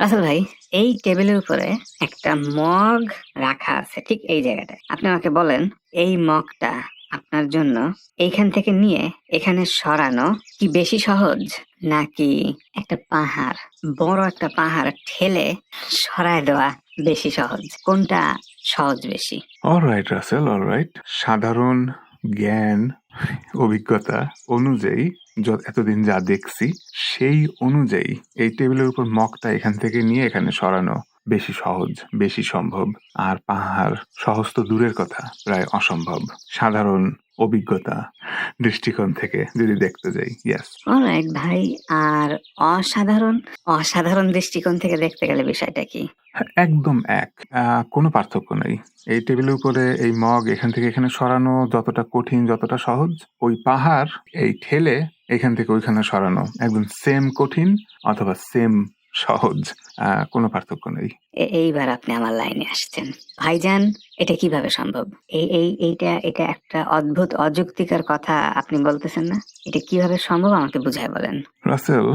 রাসেল ভাই, এই টেবিলের উপরে একটা মগ রাখা আছে, ঠিক এই জায়গাটায়। আপনি আমাকে বলেন, এই মগটা আপনার জন্য এইখান থেকে নিয়ে এখানে সরানো কি বেশি সহজ? নাকি একটা পাহাড়, বড় একটা পাহাড় ঠেলে সরায় দেওয়া বেশি সহজ? কোনটা সহজ বেশি? অলরাইট রাসেল অলরাইট সাধারণ জ্ঞান অভিজ্ঞতা অনুযায়ী এতদিন যা দেখছি, সেই অনুযায়ী এই টেবিলের উপর মগটা এখান থেকে নিয়ে এখানে সরানো। বেশি সহজ বেশি সম্ভব। আর পাহাড় সহজ তো দূরের কথা প্রায় অসম্ভব। সাধারণ অভিজ্ঞতা দৃষ্টিকোণ থেকে যদি দেখতে যাই ইয়েস অলরাইট ভাই আর অসাধারণ অসাধারণ দৃষ্টিকোণ থেকে দেখতে গেলে বিষয়টা কি? একদম এক। কোনো পার্থক্য নেই। এই টেবিলের উপরে এই মগ এখান থেকে এখানে সরানো যতটা কঠিন যতটা সহজ ওই পাহাড় এই ঠেলে এখান থেকে ওইখানে সরানো। একদম সেম কঠিন অথবা সেম সহজ কোনো পার্থক্য নেই। এইবার আপনি আমার লাইনে আসছেন। ভাইজান এটা কীভাবে সম্ভব? এই এই এইটা এটা একটা অদ্ভুত অযুক্তিকর কথা আপনি বলতেছেন না? এটা কীভাবে সম্ভব আমাকে বুঝায় বলেন? রাসেল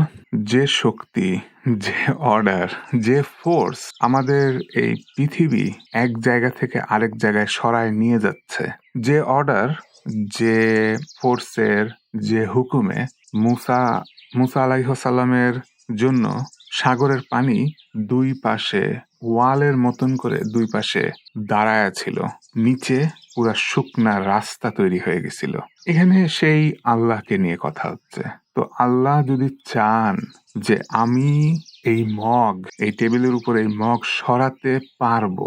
যে শক্তি যে অর্ডার যে ফোর্স আমাদের এই পৃথিবী এক জায়গা থেকে আরেক জায়গায় সরায় নিয়ে যাচ্ছে যে অর্ডার যে ফোর্সের যে হুকুমে মুসা মুসা আলাইহসাল্লামের জন্য সাগরের পানি দুই পাশে, ওয়ালের মতন করে দুই পাশে দাঁড়ায়া ছিল। নিচে পুরা শুকনা রাস্তা তৈরি হয়ে গেছিল। এখানে সেই আল্লাহকে নিয়ে কথা হচ্ছে। তো আল্লাহ যদি চান যে আমি এই মগ, এই টেবিলের উপর এই মগ সরাতে পারব,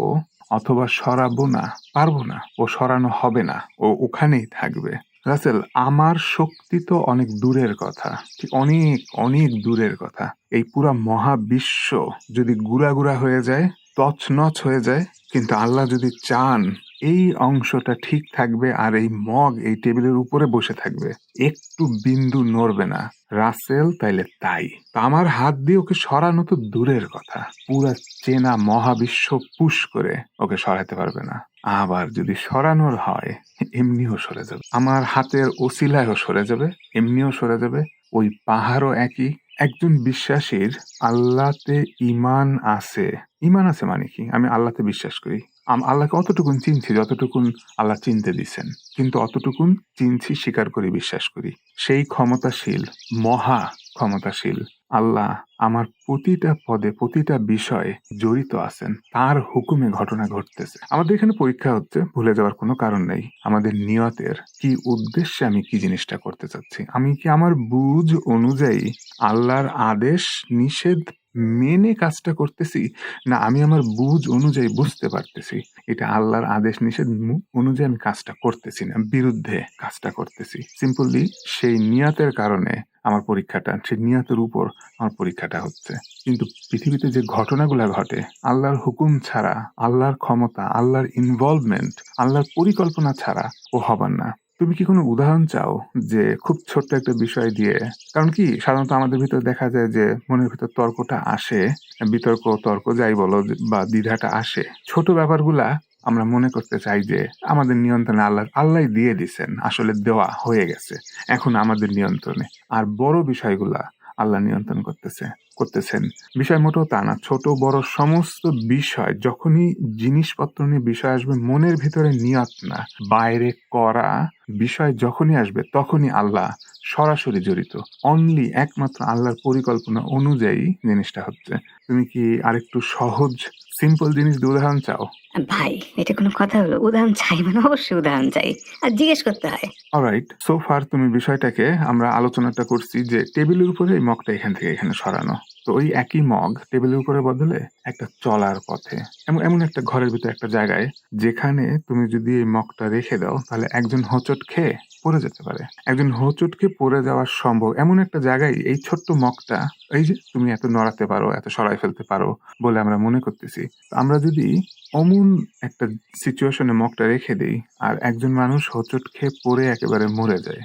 অথবা সরাবো না, পারব না, ও সরানো হবে না, ও ওখানেই থাকবে রাসেল, আমার শক্তি তো অনেক দূরের কথা, ঠিক অনেক অনেক দূরের কথা। এই পুরা মহাবিশ্ব যদি গুড়া গুড়া হয়ে যায়, তছনছ হয়ে যায়, কিন্তু আল্লাহ যদি চান এই অংশটা ঠিক থাকবে আর এই মগ এই টেবিলের উপরে বসে থাকবে। একটু বিন্দু নড়বে না। রাসেল তাইলে তাই। আমার হাত দিয়ে ওকে সরানো তো দূরের কথা। পুরা চেনা মহাবিশ্ব পুশ করে ওকে সরাতে পারবে না। আবার যদি সরানোর হয়, এমনিও সরে যাবে। আমার হাতের ওসিলায়ও সরে যাবে, এমনিও সরে যাবে। ওই পাহাড়ও একই। একজন বিশ্বাসীর আল্লাহতে ইমান আছে। ইমান আছে মানে কি? আমি আল্লাহতে বিশ্বাস করি। আল্লাহকে অতটুকুন চিনছি যতটুকুন আল্লাহ চিনতে দিছেন। কিন্তু অতটুকুন চিনছি, স্বীকার করি, বিশ্বাস করি। সেই ক্ষমতাশীল, মহা ক্ষমতাশীল আল্লাহ আমার প্রতিটা পদে, প্রতিটা বিষয়ে জড়িত আছেন। তার হুকুমে ঘটনা ঘটতেছে। আমাদের এখানে পরীক্ষা হচ্ছে, ভুলে যাওয়ার কোনো কারণ নেই। আমাদের নিয়তের কি উদ্দেশ্যে আমি কি জিনিসটা করতে চাচ্ছি? আমি কি আমার বুঝ অনুযায়ী আল্লাহর আদেশ নিষেধ মেনে কাজটা করতেছি, না আমি আমার বুঝ অনুযায়ী বুঝতে পারতেছি। এটা আল্লাহর আদেশ নিষেধ অনুযায়ী আমি কাজটা করতেছি না, বিরুদ্ধে কাজটা করতেছি। সিম্পলি সেই নিয়তের কারণে আমার পরীক্ষাটা, সেই নিয়তের উপর আমার পরীক্ষাটা হচ্ছে। কিন্তু পৃথিবীতে যে ঘটনাগুলো ঘটে, আল্লাহর হুকুম ছাড়া, আল্লাহর ক্ষমতা, আল্লাহর ইনভলভমেন্ট আল্লাহর পরিকল্পনা ছাড়া ও হবার না। তুমি কি কোনো উদাহরণ চাও যে খুব ছোট্ট একটা বিষয় দিয়ে? কারণ কি, সাধারণত আমাদের ভিতরে দেখা যায় যে মনের ভিতর তর্কটা আসে, বিতর্ক, তর্ক যাই বলো বা দ্বিধাটা আসে। ছোট ব্যাপারগুলা আমরা মনে করতে চাই যে আমাদের নিয়ন্ত্রণে আল্লাহ আল্লাহ দিয়ে দিছেন, আসলে দেওয়া হয়ে গেছে, এখন আমাদের নিয়ন্ত্রণে। আর বড় বিষয়গুলা আল্লাহ নিয়ন্ত্রণ করতেছে, করতেছেন। বিষয় মোটেও তা না, ছোট বড় সমস্ত বিষয়, যখনই জিনিসপত্র নিয়ে বিষয় আসবে, মনের ভিতরে নিয়ত না। বাইরে করা বিষয় যখনই আসবে, তখনই আল্লাহ সরাসরি জড়িত। অনলি একমাত্র আল্লাহর পরিকল্পনা অনুযায়ী জিনিসটা হচ্ছে। তুমি কি আরেকটু সহজ সিম্পল জিনিস দিয়ে উদাহরণ চাও? ভাই এটা কোনো কথা হলো? উদাহরণ চাই মানে অবশ্যই উদাহরণ চাই। আর জিজ্ঞেস করতে হয়। অলরাইট সো ফার তুমি বিষয়টাকে আমরা আলোচনাটা করছি যে টেবিলের উপরে এই মগটা এখান থেকে এখানে সরানো। তো ওই একই মগ টেবিলের উপরে বদলে একটা চলার পথে, এমন এমন একটা ঘরের ভিতরে একটা জায়গায় যেখানে তুমি যদি এই মগটা রেখে দাও, তাহলে একজন হোঁচট খেয়ে পড়ে যেতে পারে। একজন হোঁচট খেয়ে পড়ে যাওয়া সম্ভব এমন একটা জায়গায় এই ছোট্ট মগটা, এই যে তুমি এত নড়াতে পারো, এত সরাই ফেলতে পারো বলে আমরা মনে করতেছি। আমরা যদি অমন একটা সিচুয়েশনে মগটা রেখে দেই আর একজন মানুষ হোঁচট খেয়ে পড়ে একেবারে মরে যায়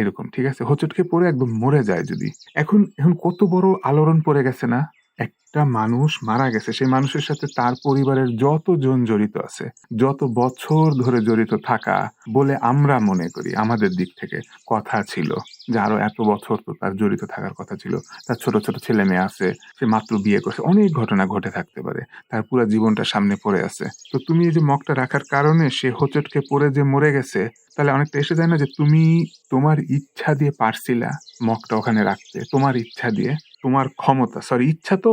এরকম, ঠিক আছে? হোঁচট খেয়ে পড়ে একদম মরে যায় যদি। এখন এখন কত বড় আলোড়ন পড়ে গেছে না, একটা মানুষ মারা গেছে। সেই মানুষের সাথে তার পরিবারের যতজন জড়িত আছে, যত বছর ধরে জড়িত থাকা বলে আমরা মনে করি, আমাদের দিক থেকে কথা ছিল যে আরও এত বছর তো তার জড়িত থাকার কথা ছিল। তার ছোট ছোট ছেলে মেয়ে আছে, সে মাত্র বিয়ে করছে। অনেক ঘটনা ঘটে থাকতে পারে, তার পুরো জীবনটা সামনে পড়ে আছে। তো তুমি এই যে মগটা রাখার কারণে সে হোচটকে পড়ে যে মরে গেছে, তাহলে অনেকটা এসে যায় না যে তুমি তোমার ইচ্ছা দিয়ে পারছিলা মগটা ওখানে রাখতে? তোমার ইচ্ছা দিয়ে? তোমার ক্ষমতা সরি ইচ্ছা তো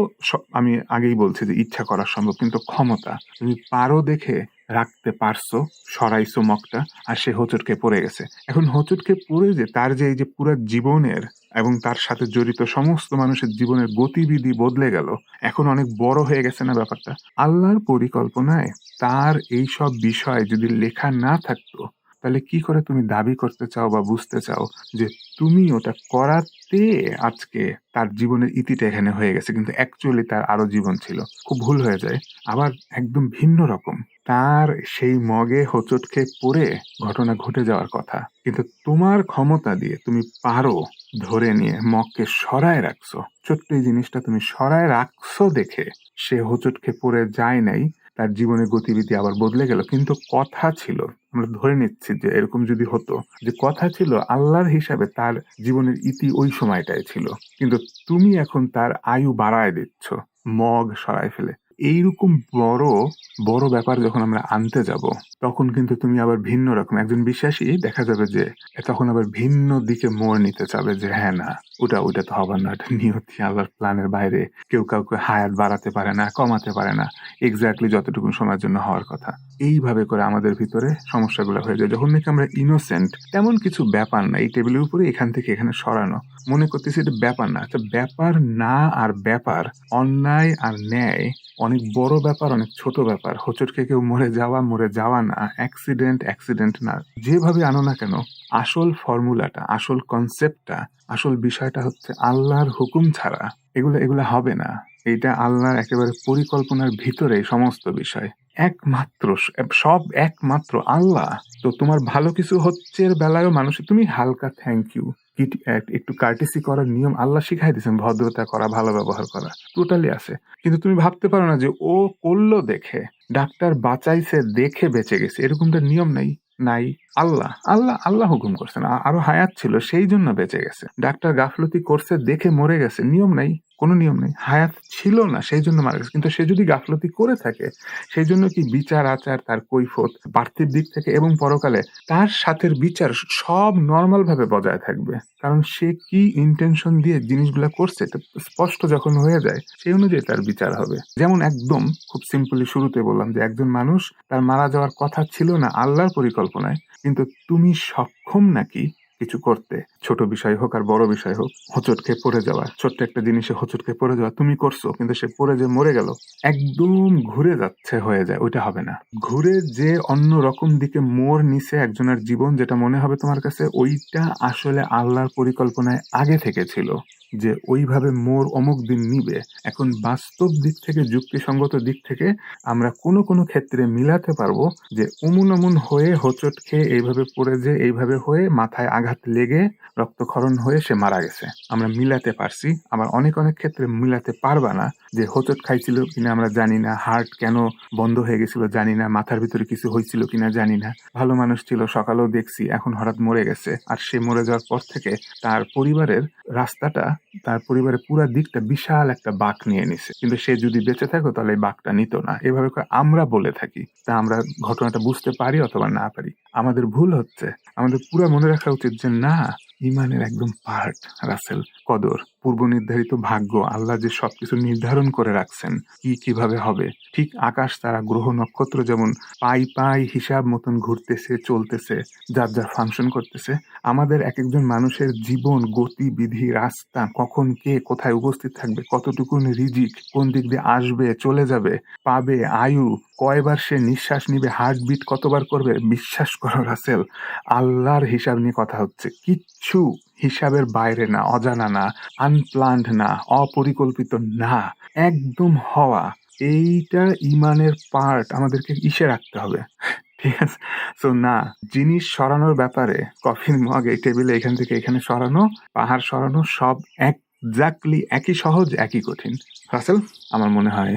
আমি আগেই বলছি যে ইচ্ছা করা সম্ভব, কিন্তু ক্ষমতা, তুমি পারো দেখে রাখতে পারছ, সরাইছো মগটা, আর সে হোঁচটকে পড়ে গেছে। এখন হোঁচটকে পড়ে যে, তার যে এই যে পুরো জীবনের এবং তার সাথে জড়িত সমস্ত মানুষের জীবনের গতিবিধি বদলে গেল, এখন অনেক বড় হয়ে গেছে না ব্যাপারটা? আল্লাহর পরিকল্পনায় তার এই সব বিষয় যদি লেখা না থাকতো তাহলে কি করে তুমি দাবি করতে চাও বা বুঝতে চাও যে তুমি ওটা করাতে আজকে তার জীবনের ইতিটা এখানে হয়ে গেছে, কিন্তু অ্যাকচুয়ালি তার আরও জীবন ছিল। খুব ভুল হয়ে যায়। আবার একদম ভিন্ন রকম। তার সেই মগে হোঁচট খেয়ে পড়ে ঘটনা ঘটে যাওয়ার কথা। কিন্তু তোমার ক্ষমতা দিয়ে তুমি পারো ধরে নিয়ে মগকে সরায় রাখছো। ছোট্ট এই জিনিসটা তুমি সরায় রাখছো দেখে সে হোঁচট খেয়ে পড়ে যায় নাই। তার জীবনের গতিবিধি আবার বদলে গেল। কিন্তু কথা ছিল, আমরা ধরে নিচ্ছি যে এরকম যদি হতো, যে কথা ছিল আল্লাহর হিসাবে তার জীবনের ইতি ওই সময়টায় ছিল। কিন্তু তুমি এখন তার আয়ু বাড়ায় দিচ্ছ, মগ সরায় ফেলে। এইরকম বড় বড় ব্যাপার যখন আমরা আনতে যাব, তখন কিন্তু তুমি আবার ভিন্ন রকম। একজন বিশ্বাসী দেখা যাবে যে তখন আবার ভিন্ন দিকে মোড় নিতে চাবে যে হ্যাঁ না, ওটা ওটা তো হবার না, এটা নিয়তি, আল্লাহর প্ল্যানের বাইরে কেউ কাউকে হায়াত বাড়াতে পারে না, কমাতে পারে না এক্স্যাক্টলি যতটুকু সময়ের জন্য হওয়ার কথা। এইভাবে করে আমাদের ভিতরে সমস্যাগুলো হয়ে যায়। যখন নাকি আমরা ইনোসেন্ট তেমন কিছু ব্যাপার না, এই টেবিলের উপরে, এখান থেকে এখানে সরানো। মনে করতেছি এটা ব্যাপার না আচ্ছা ব্যাপার না আর ব্যাপার, অন্যায় আর ন্যায় অনেক বড় ব্যাপার, অনেক ছোট ব্যাপার। হোঁচটকে কেউ মরে যাওয়া মরে যাওয়া না অ্যাক্সিডেন্ট অ্যাক্সিডেন্ট না। যেভাবে আনো না কেন, আসল ফর্মুলাটা আসল কনসেপ্টটা আসল বিষয়টা হচ্ছে আল্লাহর হুকুম ছাড়া এগুলো এগুলো হবে না। এটা আল্লাহর একেবারে পরিকল্পনার ভিতরে সমস্ত বিষয়। একমাত্র সব একমাত্র আল্লাহ। তো তোমার ভালো কিছু হচ্ছে এর বেলায়ও মানুষ, তুমি হালকা থ্যাংক ইউ একটু কার্টিসি করার নিয়ম আল্লাহ শিখাই দিয়েছেন, ভদ্রতা করা, ভালো ব্যবহার করা টোটালি আছে। কিন্তু তুমি ভাবতে পারো না যে ও করল দেখে, ডাক্তার বাঁচাইছে, দেখে বেঁচে গেছে, এরকমটা নিয়ম নাই নাই। আল্লাহ আল্লাহ আল্লাহ হুকুম করছেন। আরও হায়াত ছিল, সেই জন্য বেঁচে গেছে। ডাক্তার গাফলতি করছে, দেখে মরে গেছে, নিয়ম নাই। কোনো নিয়ম নেই। হায়াত ছিল না সেই জন্য মারা গেছে। কিন্তু সে যদি গাফলতি করে থাকে সেই জন্য কি বিচার, আচার, তার কৈফত পার্থিব দিক থেকে এবং পরকালে তার সাথের বিচার সব নর্মাল ভাবে বজায় থাকবে। কারণ সে কি ইন্টেনশন দিয়ে জিনিসগুলো করছে স্পষ্ট যখন হয়ে যায়, সেই অনুযায়ী তার বিচার হবে। যেমন একদম খুব সিম্পলি শুরুতে বললাম যে, একজন মানুষ তার মারা যাওয়ার কথা ছিল না, আল্লাহর পরিকল্পনায়, কিন্তু তুমি সক্ষম নাকি কিছু করতে? ছোট বিষয় হোক আর বড় বিষয় হোক হোঁচট খেয়ে পড়ে যাওয়া, ছোট্ট একটা জিনিসে হোঁচট খেয়ে পড়ে যাওয়া, তুমি করছ, কিন্তু সে পড়ে যে মরে গেল, একদম ঘুরে যাচ্ছে হয়ে যায়, ওইটা হবে না। ঘুরে যে অন্য রকম দিকে মোর নিছে একজনের জীবন, যেটা মনে হবে তোমার কাছে, ওইটা আসলে আল্লাহর পরিকল্পনায় আগে থেকে ছিল, যে ওইভাবে মোর অমুক দিন নিবে। এখন বাস্তব দিক থেকে, যুক্তিসঙ্গত দিক থেকে, আমরা কোনো কোনো ক্ষেত্রে মিলাতে পারব যে অমুন অমুন হয়ে হোঁচট খেয়ে এইভাবে পড়ে যে, এইভাবে হয়ে মাথায় আঘাত লেগে রক্তক্ষরণ হয়ে সে মারা গেছে। আমরা মিলাতে পারছি। আবার অনেক অনেক ক্ষেত্রে মিলাতে পারবা না যে হোচট খাইছিল কিনা আমরা জানি না, হার্ট কেন বন্ধ হয়ে গেছিল জানি না, মাথার ভিতরে কিছু হয়েছিল কিনা জানি না। ভালো মানুষ ছিল, সকালেও দেখছি, এখন হঠাৎ মরে গেছে। আর সে মরে যাওয়ার পর থেকে তার পরিবারের রাস্তাটা, তার পরিবারের পুরো দিকটা বিশাল একটা বাঘ নিয়ে নিছে। কিন্তু সে যদি বেঁচে থাকো তাহলে এই বাঁকটা নিত না। এভাবে আমরা বলে থাকি। তা আমরা ঘটনাটা বুঝতে পারি অথবা না পারি। আমাদের ভুল হচ্ছে। আমাদের পুরো মনে রাখা উচিত যে না ইমানের একদম পার্ট রাসেল। কদর পূর্ব নির্ধারিত ভাগ্য, আল্লাহ যে সবকিছু নির্ধারণ করে রাখছেন, কি কীভাবে হবে? ঠিক আকাশ তারা গ্রহ নক্ষত্র যেমন পাই পাই হিসাব মতন ঘুরতেছে, চলতেছে, যার যার ফাংশন করতেছে, আমাদের এক একজন মানুষের জীবন গতিবিধি রাস্তা, কখন কে কোথায় উপস্থিত থাকবে, কতটুকুন রিজিক, কোন দিক দিয়ে আসবে, চলে যাবে, পাবে, আয়ু, কয়বার সে নিঃশ্বাস নিবে হার্টবিট কতবার করবে, বিশ্বাস করো রাসেল, আল্লাহর হিসাব নিয়ে কথা হচ্ছে, কিচ্ছু হিসাবের বাইরে না, অজানা না আনপ্লান্ড না, অপরিকল্পিত না, একদম হওয়া, এইটা ইমানের পার্ট আমাদেরকে ইসে রাখতে হবে। ঠিক আছে? সো না, জিনিস সরানোর ব্যাপারে কফির মগ এই টেবিলে এখান থেকে এখানে সরানো, পাহাড় সরানো, সব এক একই সহজ, একই কঠিন। রাসেল, আমার মনে হয়,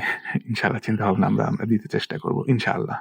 ইনশাআল্লাহ চিন্তা ভাবনা আমরা আমরা দিতে চেষ্টা করব, ইনশাআল্লাহ।